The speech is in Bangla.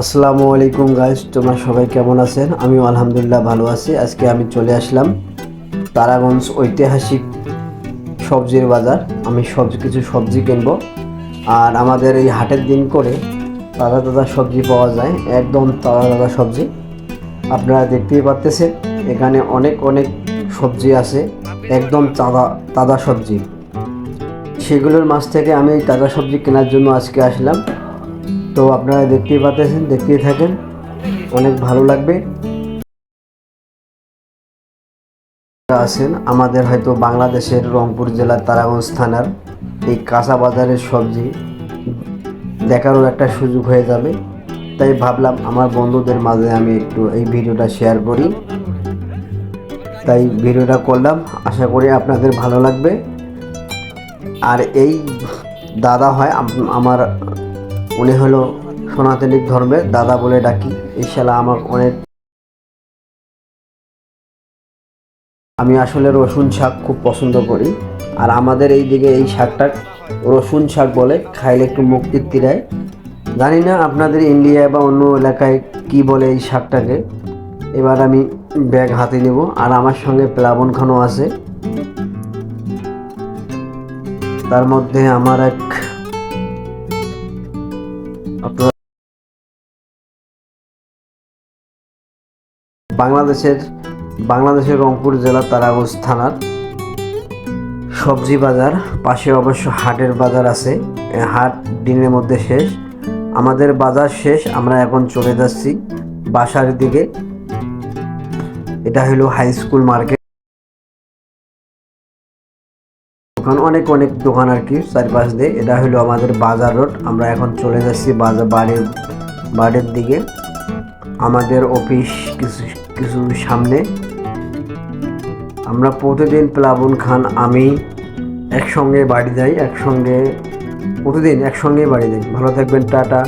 আসসালামু আলাইকুম গাইস তোমরা সবাই কেমন আছেন? আমি আলহামদুলিল্লাহ ভালো আছি। আজকে আমি চলে আসলাম তারাগঞ্জ ঐতিহাসিক সবজির বাজার। আমি সব কিছু সবজি কিনবো। আর আমাদের এই হাটের দিন করে তাজা তাজা সবজি পাওয়া যায়, একদম তাজা তাজা সবজি। আপনারা দেখতেই পাচ্তেছেন এখানে অনেক অনেক সবজি আছে, একদম তাজা তাজা সবজি। সেগুলোর মাছ থেকে আমি তাজা সবজি কেনার জন্য আজকে আসলাম। তো আপনারা দেখতেই পাচ্ছেন, দেখতেই থাকেন। অনেক ভালো লাগবে। আছেন আমাদের হয়তো বাংলাদেশের রংপুর জেলার তারাগঞ্জ থানার। এই কাঁচা বাজারের সবজি দেখারও একটা সুযোগ হয়ে যাবে। তাই ভাবলাম আমার বন্ধুদের মাঝে আমি একটু এই ভিডিওটা শেয়ার করি। তাই ভিডিওটা করলাম। আশা করি আপনাদের ভালো লাগবে। আর এই দাদা হয় আমার উনি হলো সনাতনিক ধর্মের দাদা বলে ডাকি। এই শালা আমার অনেক আমি আসলে রসুন শাক খুব পছন্দ করি। আর আমাদের এই দিকে এই শাকটা রসুন শাক বলে, খাইলে একটু মুখ তৃপ্তিরায় জানি না আপনাদের ইন্ডিয়া বা অন্য এলাকায় কি বলে এই শাকটাকে। এবার আমি ব্যাগ হাতে নেব। আর আমার সঙ্গে প্লাবন খানও আছে। তার মধ্যে আমার এক বাংলাদেশের বাংলাদেশের রংপুর জেলার তারাগঞ্জ থানার সবজি বাজার। পাশে অবশ্য হাটের বাজার আছে। হাট দিনের মধ্যে শেষ। আমাদের বাজার শেষ। আমরা এখন চলে যাচ্ছি বাসার দিকে। এটা হলো হাই স্কুল মার্কেট। দোকান, অনেক অনেক দোকান আর কি চারপাশ দিয়ে। এটা হলো আমাদের বাজার রোড। আমরা এখন চলে যাচ্ছি বাজার, বাড়ির বাড়ির দিকে। আমাদের অফিস কিছু কিছু সামনে। আমরা প্রতিদিন প্লাবন খান, আমি একসঙ্গে বাড়ি যাই, একসঙ্গে, প্রতিদিন একসঙ্গে বাড়ি যাই। ভালো থাকবেন, টাটা।